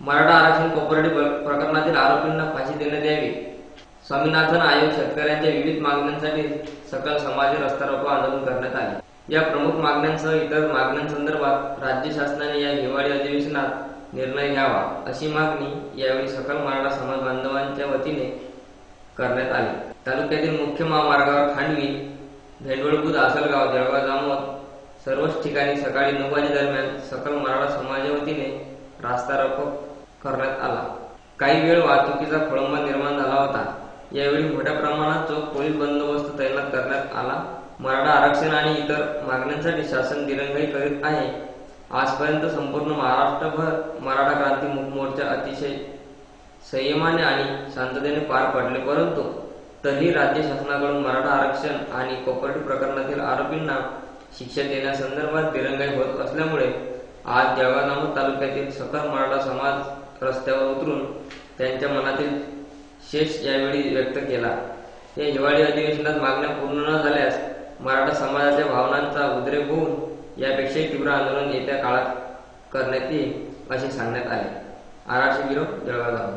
मराठा आरक्षण कोपरेटिव्ह प्रकरणातील आरोपींना फाशी देण्यात यावी. स्वामीनाथन आयोग शेतकऱ्यांच्या विविध मागण्यांसाठी सकल समाज रस्ता रोको आंदोलन करण्यात आले. या प्रमुख मागण्यांसह इतर मागण्यांसंदर्भात राज्य शासनाने या हिवाळी अधिवेशनात निर्णय घ्यावा अशी मागणी यावेळी सकल मराठा समाज बांधवांच्या वतीने करण्यात आली. तालुक्यातील मुख्य महामार्गावर खांडवी भेंडवळबुद आसलगाव जळगाव जामोद सर्वच ठिकाणी सकाळी नऊ वाजे दरम्यान सकल मराठा समाजावतीने वतीने रास्ता रोको करण्यात आला. काही वेळ वाहतुकीचा खोळंबा निर्माण झाला होता. यावेळी मोठ्या प्रमाणात चोख पोलीस बंदोबस्त तैनात करण्यात आला मराठा आरक्षण आणि इतर मागण्यांसाठी शासन दिरंगाई करीत आहे. आजपर्यंत संपूर्ण महाराष्ट्रभर मराठा क्रांती मोर्चा अतिशय संयमाने आणि शांततेने पार पडले. परंतु तरीही राज्य शासनाकडून मराठा आरक्षण आणि कोपर्टी प्रकरणातील आरोपींना शिक्षा देण्यासंदर्भात दिरंगाई होत असल्यामुळे आज जळगाव तालुक्यातील सकल मराठा समाज रस्त्यावर उतरून त्यांच्या मनातील शेष यावेळी व्यक्त केला. या हिवाळी अधिवेशनात मागण्या पूर्ण न झाल्यास मराठा समाजाच्या भावनांचा उद्रेक होऊन यापेक्षाही तीव्र आंदोलन येत्या काळात करण्यात येईल असे सांगण्यात आले. R R C Jalgaon.